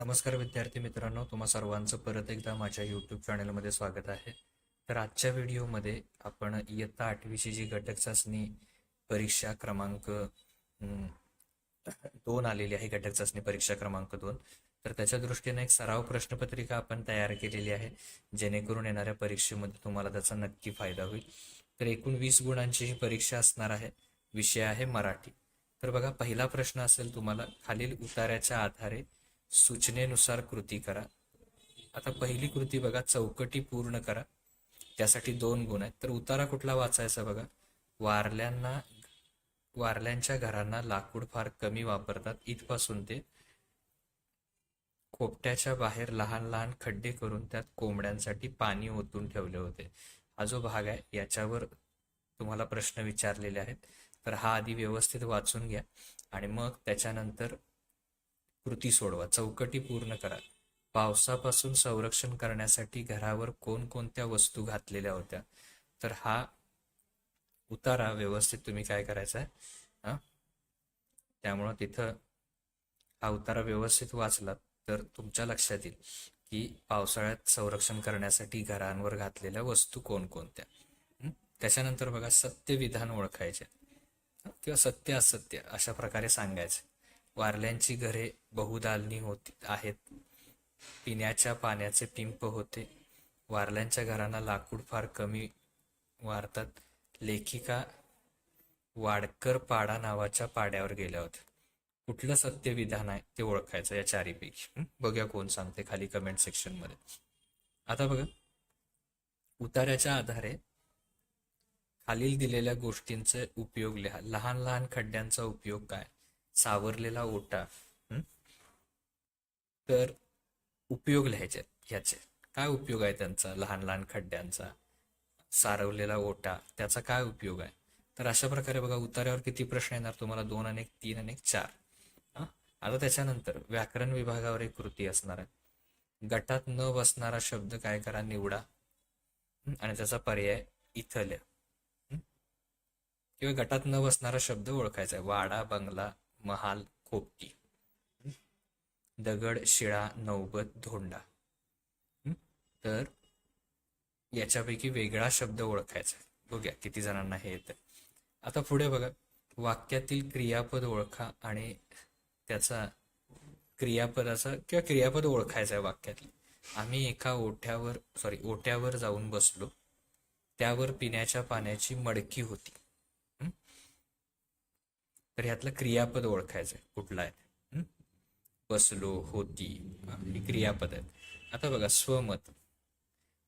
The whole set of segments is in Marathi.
नमस्कार विद्यार्थी मित्रांनो तुम्हा सर्वांचं परत एकदा माझ्या यूट्यूब चॅनलमध्ये स्वागत आहे. तर आजच्या व्हिडिओमध्ये आपण इयत्ता आठवीची जी घटक चाचणी परीक्षा क्रमांक दोन आलेली आहे घटक चाचणी परीक्षा क्रमांक दोन तर त्याच्या दृष्टीने एक सराव प्रश्नपत्रिका आपण तयार केलेली आहे जेणेकरून येणाऱ्या परीक्षेमध्ये तुम्हाला त्याचा नक्की फायदा होईल. तर एकूण वीस गुणांची ही परीक्षा असणार आहे विषय आहे मराठी. तर बघा पहिला प्रश्न असेल तुम्हाला खालील उतार्याच्या आधारे सूचनेनुसार कृती करा. आता पहिली कृती बघा चौकटी पूर्ण करा. त्यासाठी दोन गुण आहेत. तर उतारा कुठला वाचायचा बघा? वारल्यांना वारल्यांच्या घरांना लाकूड फार कमी वापरतात. इथपासून ते खोपट्याच्या बाहेर लहान लहान खड्डे करून त्यात कोंबड्यांसाठी पाणी ओतून ठेवले होते. हा जो भाग आहे याच्यावर तुम्हाला प्रश्न विचारलेले आहेत. तर हा आधी व्यवस्थित वाचून घ्या. आणि मग त्याच्यानंतर कृती सोडवा चौकटी पूर्ण करा. पावसापासून संरक्षण करण्यासाठी घरावर कोणकोणत्या वस्तू घातलेल्या होत्या? तर हा उतारा व्यवस्थित तुम्ही काय करायचा? आहे त्यामुळं तिथं हा उतारा व्यवस्थित वाचलात तर तुमच्या लक्षात येईल की पावसाळ्यात संरक्षण करण्यासाठी घरांवर घातलेल्या वस्तू कोणकोणत्या? त्याच्यानंतर बघा सत्य विधान ओळखायचे किंवा सत्य असत्य अशा प्रकारे सांगायचे. वारल्यांची घरे बहुदालनी होती आहेत. पिण्याच्या पाण्याचे पिंप होते. वारल्यांच्या घरांना लाकूड फार कमी वारतात लेखिका वाडकर पाडा नावाच्या पाड्यावर गेल्या होत्या. कुठलं सत्य विधान आहे ते ओळखायचं या चारीपैकी? बघूया कोण सांगते खाली कमेंट सेक्शनमध्ये. आता बघा. उतार्याच्या आधारे खालील दिलेल्या गोष्टींचे उपयोग लिहा. लहान लहान खड्ड्यांचा उपयोग काय? सावरलेला ओटा तर उपयोग लिहायचे ह्याचे काय उपयोग आहे त्यांचा? लहान लहान खड्ड्यांचा. सारवलेला ओटा त्याचा काय उपयोग आहे? तर अशा प्रकारे बघा उतार्यावर किती प्रश्न येणार? तुम्हाला दोन आणि तीन आणि चार. आता त्याच्यानंतर व्याकरण विभागावर एक कृती असणार आहे. गटात न बसणारा शब्द काय करा? निवडा. आणि त्याचा पर्याय इथल्या. किंवा गटात न बसणारा शब्द ओळखायचा आहे. वाडा बंगला महाल खोपटी दगड शिळा नौबत धोंडा. तर याच्यापैकी वेगळा शब्द ओळखायचा बघूया किती जणांना हे येतं. आता पुढे बघा. वाक्यातील क्रियापद ओळखा आणि त्याचा क्रियापदाचा किंवा क्रियापद ओळखायचा आहे वाक्यातलं. आम्ही एका ओठ्यावर सॉरी ओट्यावर जाऊन बसलो. त्यावर पिण्याच्या पाण्याची मडकी होती. तर ह्यातलं क्रियापद ओळखायचं आहे. कुठलं आहे बसलो होती ही क्रियापद आहेत. आता बघा स्वमत.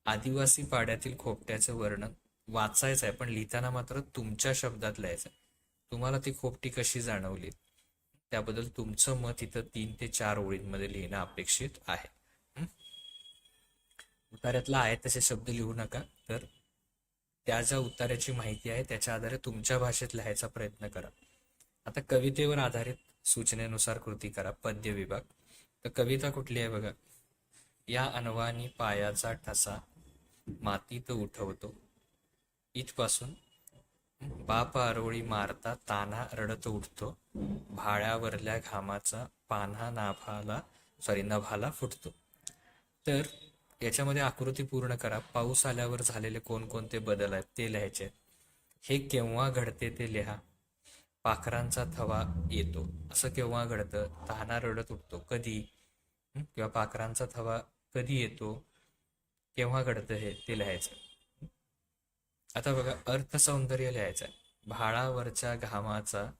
आदिवासी पाड्यातील खोपट्याचं वर्णन वाचायचं आहे पण लिहिताना मात्र तुमच्या शब्दात लिहायचं तुम्हाला ती खोपटी कशी जाणवली? त्याबद्दल तुमचं मत इथं तीन ते चार ओळींमध्ये लिहिणं अपेक्षित आहे. उतार्यातला आहे तसे शब्द लिहू नका तर त्या ज्या उतार्याची माहिती आहे त्याच्या आधारे तुमच्या भाषेत लिहायचा प्रयत्न करा. आता कवितेवर आधारित सूचनेनुसार कृती करा पद्य विभाग. तर कविता कुठली आहे बघा? या अनवानी पायाचा ठसा मातीत उठवतो. इथपासून बाप आरोळी मारता ताना रडत उठतो. भाळ्यावरल्या घामाचा पान्हा नाभाला सॉरी नभाला फुटतो. तर याच्यामध्ये आकृती पूर्ण करा. पाऊस आल्यावर झालेले कोणकोणते बदल आहेत ते लिहायचे आहेत. हे केव्हा घडते ते लिहा. पाखरांचा थवा येतो. असं केव्हा घडतं? तहाना रडत उठतो. कधी? किंवा पाखरांचा थवा कधी येतो? केव्हा घडतं हे ते लिहायचं. आता बघा अर्थसौंदर्य लिहायचं. भाळावरच्या घामाचा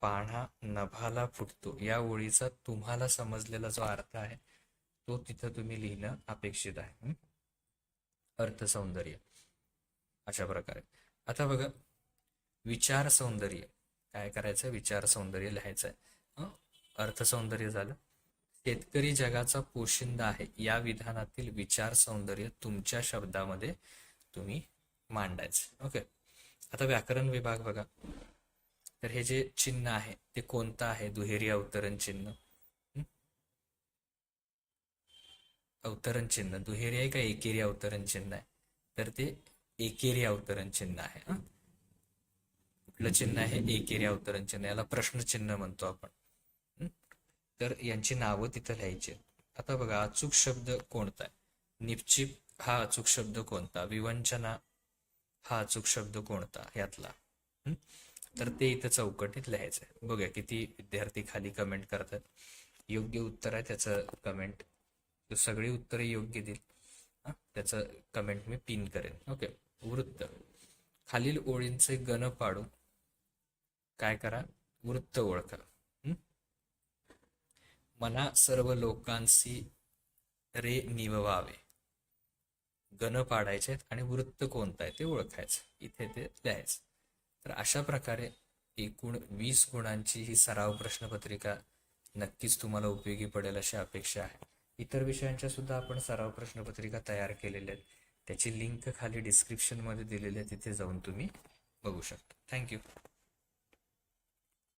पाणा नभाला फुटतो. या ओळीचा तुम्हाला समजलेला जो अर्थ आहे तो तिथं तुम्ही लिहिणं अपेक्षित आहे. अर्थसौंदर्य. अशा प्रकारे. आता बघा विचार सौंदर्य. काय करायचं? विचार सौंदर्य लिहायचं आहे अर्थसौंदर्य झालं. शेतकरी जगाचा पोशिंदा आहे. या विधानातील विचार सौंदर्य तुमच्या शब्दामध्ये तुम्ही मांडायचं. ओके. आता व्याकरण विभाग बघा. तर हे जे चिन्ह आहे ते कोणतं आहे? दुहेरी अवतरण चिन्ह. अवतरण चिन्ह. दुहेरी आहे का एकेरी अवतरण चिन्ह आहे? तर ते एकेरी अवतरण चिन्ह आहे. आपलं चिन्ह आहे एकेरी अवतरण चिन्ह याला प्रश्न चिन्ह म्हणतो आपण. तर यांची नावं तिथं लिहायची आता बघा अचूक शब्द कोणता आहे? निश्चिप हा अचूक शब्द कोणता? विवंचना हा अचूक शब्द कोणता? यातला. तर ते इथं चौकटीत लिहायचं आहे बघूया किती विद्यार्थी खाली कमेंट करतात. योग्य उत्तर आहे त्याचं कमेंट सगळी उत्तरे योग्य देईल. त्याचं कमेंट मी पिन करेन. ओके वृत्त. खालील ओळींचे गण पाडून काय करा? वृत्त ओळखा मना सर्व लोकांशी रे निववावे. गण पाडायचे आणि वृत्त कोणतं आहे ते ओळखायचं. इथे ते लिहायचं. तर अशा प्रकारे एकूण वीस गुणांची ही सराव प्रश्नपत्रिका नक्कीच तुम्हाला उपयोगी पडेल अशी अपेक्षा आहे. इतर विषयांच्या सुद्धा आपण सराव प्रश्नपत्रिका तयार केलेल्या आहेत. त्याची लिंक खाली डिस्क्रिप्शनमध्ये दिलेली आहे. तिथे जाऊन तुम्ही बघू शकता. थँक्यू